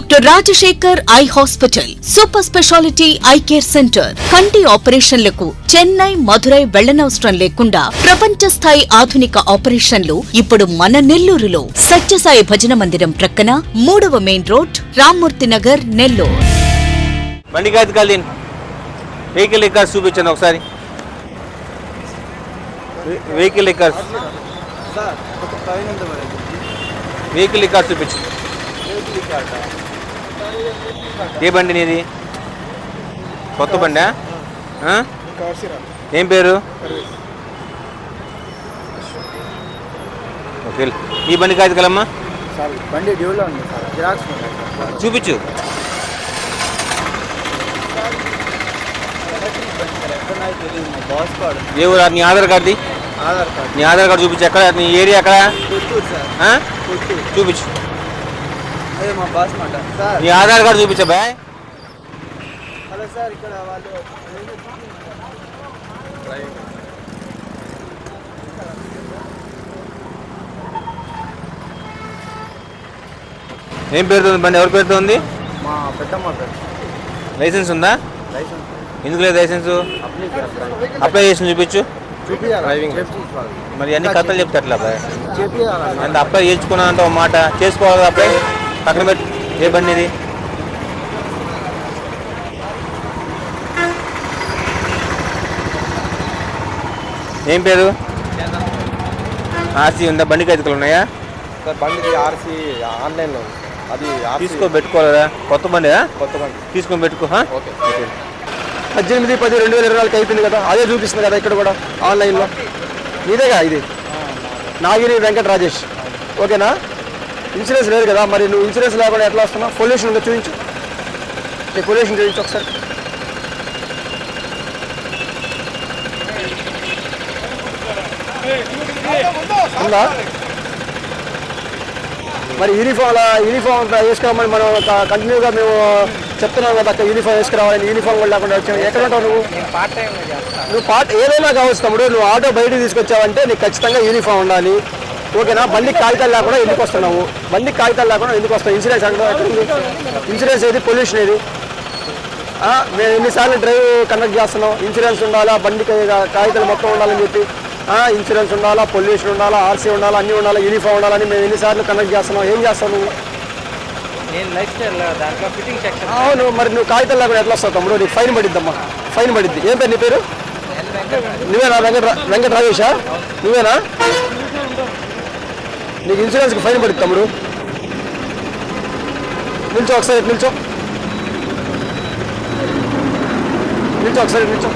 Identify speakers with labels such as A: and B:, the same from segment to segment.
A: Doctor Rajasekhar eye hospital super speciality eye care centre కంటి ఆపరేషన్లకు చెన్నై మధురై వెళ్ళనవసరం లేకుండా ప్రపంచ స్థాయి ఆధునిక ఆపరేషన్లు ఇప్పుడు మన నెల్లూరులో సత్యసాయి భజన మందిరం ప్రక్కన మూడవ main road Rammurthy Nagar Nellore.
B: Vehicle records చూపించండి ఒకసారి. వెహికల్ రికార్డ్స్ వెహికల్ రికార్డ్స్ చూపించు ఏ బండి నీది? కొత్త బండా? ఏం పేరు? ఓకే ఈ బండి కాగితాలమ్మా
C: సార్ బండి డ్యూలో ఉంది సార్ జిరాక్స్
B: చూపించు. ఏ ఊరు? నీ ఆధార్ కార్డుది?
C: ఆధార్ కార్డు.
B: నీ ఆధార్ కార్డు చూపించు. ఎక్కడ? నీ ఏరియా ఎక్కడ? చూపించు.
C: అదే మా బాస్ మాట. సార్.
B: నీ ఆధార్ కార్డు చూపించా బాయ్.
C: హలో సార్ ఇక్కడ వాళ్ళు
B: ఏం పేరుతో ఉంది బండి? ఎవరి పేరుతో ఉంది
C: మా పెద్దమ్మ పేరు.
B: లైసెన్స్ ఉందా?
C: లైసెన్స్.
B: ఎందుకు లేదు లైసెన్స్?
C: అప్లికేషన్
B: అప్లై చేసి చూపించు.
C: చూపించాలి డ్రైవింగ్
B: మరి అన్ని కథలు చెప్తే అట్లా అంత అప్లై చేసుకున్నా అంటే ఒక మాట. చేసుకోవాలి అప్లై? పక్కన పెట్టి. ఏ బండి ఇది? ఏం పేరు? ఆర్సీ ఉందా? బండి కైతుకలు ఉన్నాయా?
D: సార్ బండిది ఆర్సీ ఆన్లైన్లో ఉంది. అది
B: తీసుకో పెట్టుకోవాలా కొత్త బండి
D: కొత్త బండి.
B: తీసుకొని పెట్టుకో హా?
D: ఓకే. పద్దెనిమిది పది రెండు వేల ఇరవై నాలుగు అయిపోయింది కదా. అదే చూపిస్తుంది కదా ఇక్కడ కూడా ఆన్లైన్లో. నీదేగా ఇది? నాగిరి వెంకట రాజేష్ ఓకేనా? ఇన్సూరెన్స్ లేదు కదా మరి నువ్వు ఇన్సూరెన్స్ లేకుండా ఎట్లా వస్తున్నావు? పొల్యూషన్ ఉందో చూపించు. నీ పొల్యూషన్ చూపించు ఒకసారి. ఉందా? మరి యూనిఫామ్ యూనిఫామ్ వేసుకోమని మనం కంటిన్యూగా మేము చెప్తున్నాం కదా అక్క యూనిఫామ్ వేసుకురావాలని యూనిఫామ్ కూడా లేకుండా వచ్చావు ఎక్కడ ఉంటావు నువ్వు? నువ్వు పాట ఏదైనా కావచ్చు తమ్ముడు నువ్వు ఆటో బయటికి తీసుకొచ్చావంటే నీకు ఖచ్చితంగా యూనిఫామ్ ఉండాలి. ఓకేనా? బండికి కాగితాలు లేకుండా ఎందుకు వస్తున్నావు? బండికి కాగితాలు లేకుండా ఎందుకు వస్తావు ఇన్సూరెన్స్ అంటే ఇన్సూరెన్స్ ఏది? పొల్యూషన్ ఏది? మేము ఎన్నిసార్లు డ్రైవ్ కండక్ట్ చేస్తున్నాం. ఇన్సూరెన్స్ ఉండాలా? బండికి కా- కాగితాలు మొత్తం ఉండాలని చెప్పి. ఇన్సూరెన్స్ ఉండాలా? పొల్యూషన్ ఉండాలా? ఆర్సీ ఉండాలా? అన్నీ ఉండాలా? యూనిఫామ్ ఉండాలని మేము ఎన్నిసార్లు కండక్ట్ చేస్తున్నాం. ఏం చేస్తావు నువ్వు? అవును మరి నువ్వు కాగితాలు లేకుండా ఎట్లా వస్తావు తమ్ముడు? నీకు ఫైన్ పడిద్దమ్మా. ఫైన్ పడిద్ది. ఏం పేరు నీ పేరు? నువ్వేనా? వెంకట వెంకట రాజేషా నువ్వేనా? నీకు ఇన్సూరెన్స్కి ఫైన్ పడుతుంది తమ్ముడు. నిల్చో ఒకసారి నిల్చో. నిల్చో ఒకసారి నిల్చో.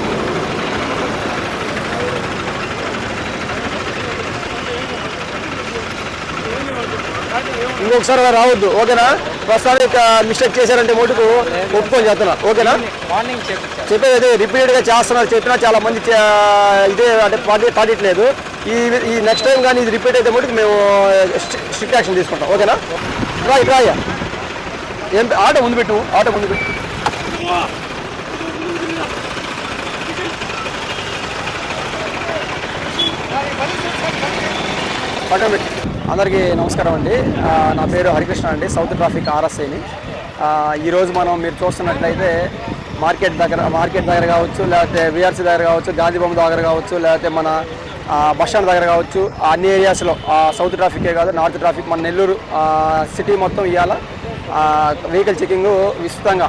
D: ఇంకొకసారి రావద్దు ఓకేనా? ప్రస్తుతానికి మిస్టేక్ చేశారంటే మటుకు ఒప్పుకొని చేస్తున్నా ఓకేనా? చెప్పేది అదే రిపీటెడ్గా చేస్తున్నారు చెప్పినా చాలా మంది ఇదే అంటే పాటి పాటిట్లేదు ఈ ఈ నెక్స్ట్ టైం కానీ ఇది రిపీట్ అయితే మటుకు మేము స్ట్రిక్ట్ యాక్షన్ తీసుకుంటాం. ఓకేనా రా ఇటు ఏం ఆటో ముందు పెట్టు ఆటో ముందు పెట్టు. పక్కన పెట్టి. అందరికీ నమస్కారం అండి. నా పేరు హరికృష్ణ అండి సౌత్ ట్రాఫిక్ ఆర్ఎస్ఐని. ఈరోజు మనం మీరు చూస్తున్నట్లయితే మార్కెట్ దగ్గర మార్కెట్ దగ్గర కావచ్చు లేకపోతే విఆర్సీ దగ్గర కావచ్చు గాంధీ బొమ్మ దగ్గర కావచ్చు లేకపోతే మన బస్టాండ్ బస్ స్టాండ్ దగ్గర కావచ్చు అన్ని ఏరియాస్లో సౌత్ ట్రాఫికే కాదు నార్త్ ట్రాఫిక్ మన నెల్లూరు సిటీ మొత్తం ఇవాళ వెహికల్ చెకింగ్ విస్తృతంగా.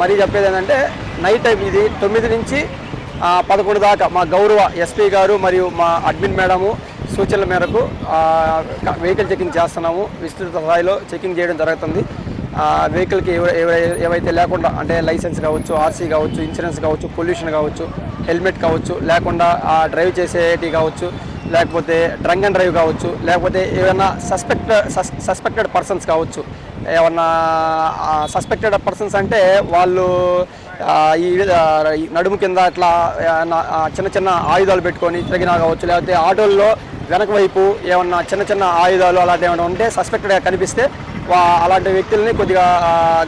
D: మరీ చెప్పేది ఏంటంటే నైట్ టైం ఇది తొమ్మిది నుంచి పదకొండు దాకా మా గౌరవ ఎస్పీ గారు మరియు మా అడ్మిన్ మేడము సూచనల మేరకు వెహికల్ చెకింగ్ చేస్తున్నాము. విస్తృత స్థాయిలో చెకింగ్ చేయడం జరుగుతుంది. వెహికల్కి ఏవైతే లేకుండా అంటే లైసెన్స్ కావచ్చు ఆర్సీ కావచ్చు ఇన్సూరెన్స్ కావచ్చు పొల్యూషన్ కావచ్చు హెల్మెట్ కావచ్చు లేకుండా ఆ డ్రైవ్ చేసేటి కావచ్చు లేకపోతే డ్రంక్ అండ్ డ్రైవ్ కావచ్చు లేకపోతే ఏమైనా సస్పెక్ట్ సస్పెక్టెడ్ పర్సన్స్ కావచ్చు ఏమన్నా సస్పెక్టెడ్ పర్సన్స్ అంటే వాళ్ళు ఈ నడుము కింద అట్లా చిన్న చిన్న ఆయుధాలు పెట్టుకొని తిరిగినా కావచ్చు లేకపోతే ఆటోల్లో వెనక వైపు ఏమన్నా చిన్న చిన్న ఆయుధాలు అలాంటివి ఏమైనా ఉంటే సస్పెక్టెడ్గా కనిపిస్తే అలాంటి వ్యక్తుల్ని కొద్దిగా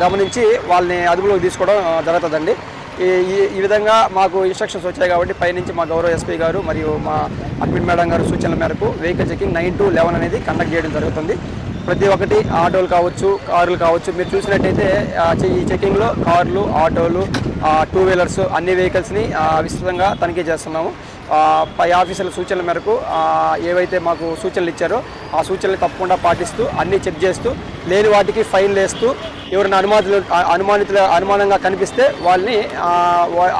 D: గమనించి వాళ్ళని అదుపులోకి తీసుకోవడం జరుగుతుందండి. ఈ ఈ- ఈ విధంగా మాకు ఇన్స్ట్రక్షన్స్ వచ్చాయి కాబట్టి పైనుంచి మా గౌరవ ఎస్పీ గారు మరియు మా అడ్మిన్ మేడం గారు సూచనల మేరకు vehicle checking nine to eleven అనేది కండక్ట్ చేయడం జరుగుతుంది. ప్రతి ఒక్కటి ఆటోలు కావచ్చు కార్లు కావచ్చు మీరు చూసినట్టయితే ఈ చెకింగ్లో కార్లు ఆటోలు టూ వీలర్స్ అన్ని వెహికల్స్ని విస్తృతంగా తనిఖీ చేస్తున్నాము. పై ఆఫీసర్ల సూచనల మేరకు ఏవైతే మాకు సూచనలు ఇచ్చారో ఆ సూచనలు తప్పకుండా పాటిస్తూ అన్నీ చెక్ చేస్తూ లేని వాటికి ఫైన్లు వేస్తూ ఎవరైనా అనుమానితులు అ- అనుమానితుల అనుమానంగా కనిపిస్తే వాళ్ళని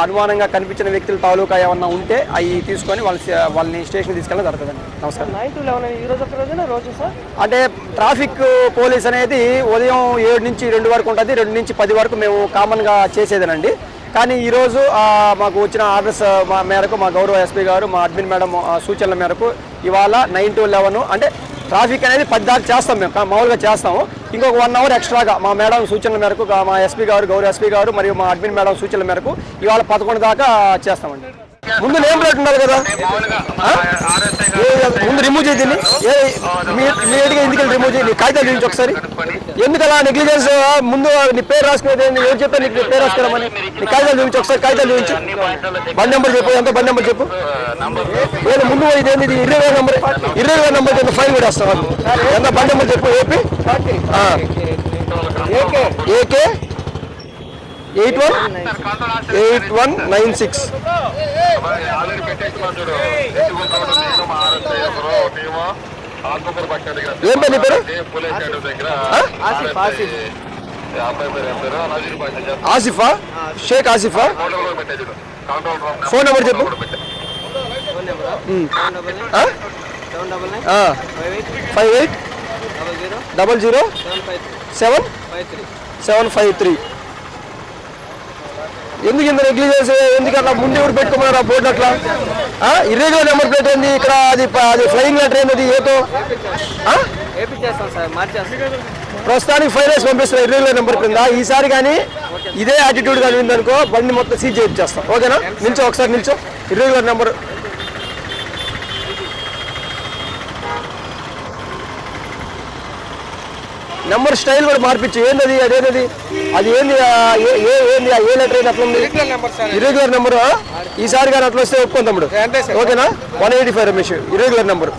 D: అనుమానంగా కనిపించిన వ్యక్తుల తాలూకా ఏమన్నా ఉంటే అవి తీసుకొని వాళ్ళ వాళ్ళని స్టేషన్కి తీసుకెళ్ళడం జరుగుతుందండి. నమస్కారం.
C: నైన్ టు లెవెన్ ఈ రోజు ఒక రోజున? రోజు సార్?
D: అంటే ట్రాఫిక్ పోలీస్ అనేది ఉదయం ఏడు నుంచి రెండు వరకు ఉంటుంది. రెండు నుంచి పది వరకు మేము కామన్గా చేసేదేనండి. కానీ ఈరోజు మాకు వచ్చిన ఆర్డర్స్ మా మేరకు మా గౌరవ ఎస్పీ గారు మా అడ్మిన్ మేడం సూచనల మేరకు ఇవాళ నైన్ టు లెవెన్ అంటే ట్రాఫిక్ అనేది పది దాకా చేస్తాం మేము మామూలుగా చేస్తాము. ఇంకొక వన్ అవర్ ఎక్స్ట్రాగా మా మేడం సూచనల మేరకు మా ఎస్పీ గారు గౌరవ ఎస్పీ గారు మరియు మా అడ్మిన్ మేడం సూచనల మేరకు ఇవాళ పదకొండు దాకా చేస్తామండి. ముందు నేమ్ ప్లేట్ ఉండాలి కదా? ముందు రిమూవ్ చేయండి దీన్ని. ఏ మీ ఎందుకు రిమూవ్ చేయండి కాగితాలు చూపించి ఒకసారి. ఎందుకు అలా నెగ్లిజెన్స్ ముందు నీ పేరు రాసుకునేది? ఎవరు చెప్పారు నీకు నీ పేరు రాసుకోమని నీ కాగితాలు చూపించి ఒకసారి కాగితాలు చూపించు. బండి నెంబర్ చెప్పు. ఎంత బండి నెంబర్ చెప్పు? ఏది ముందు ఇది ఏంది ఇది? ఇరవై వేల నెంబర్. ఇరవై వేల నెంబర్ చెప్పి ఫైన్ కూడా వస్తాం ఎంత బండి నెంబర్ చెప్పు? AP? AK? Eight one? Eight one nine six. ఏం పేరు పేరు?
C: ఆసిఫ్.
D: షేక్ ఆసిఫా? ఫోన్ నెంబర్ చెప్పు.
C: Five eight. Double zero. Seven
D: seven
C: five three.
D: ఎందుకు ఇంత నెగ్లిజెన్స్ ఎందుకు అట్లా ముందు ఎవరు పెట్టుకున్నారు ఆ బోర్డు అట్లా? ఇర్రెగ్యులర్ నెంబర్ ప్లేట్ ఏంది? ఇక్కడ అది అది ఫ్లయింగ్ లెటర్ ఏంది ఏతో? ప్రస్తుతానికి ఫైవ్ డేస్ పంపిస్తున్నారు ఇర్రెగ్యులర్ నెంబర్ కింద. ఈసారి కానీ ఇదే యాటిట్యూడ్ కానీ ఉందనుకో బండి మొత్తం సీజ్ చేస్తాం ఓకేనా? నిల్చో ఒకసారి నిల్చో. ఇర్రెగ్యులర్ నెంబర్ నెంబర్ స్టైల్ కూడా మార్పించు ఏంది అది అదేంది అది ఏంది ఏ- ఏంది ఏ లెటర్ ఏంది అట్లా ఉంది ఇర్రెగ్యులర్ నెంబర్ ఈసారి కానీ అట్లా వస్తే తమ్ముడు ఓకేనా? One eighty five Ramesh irregular number.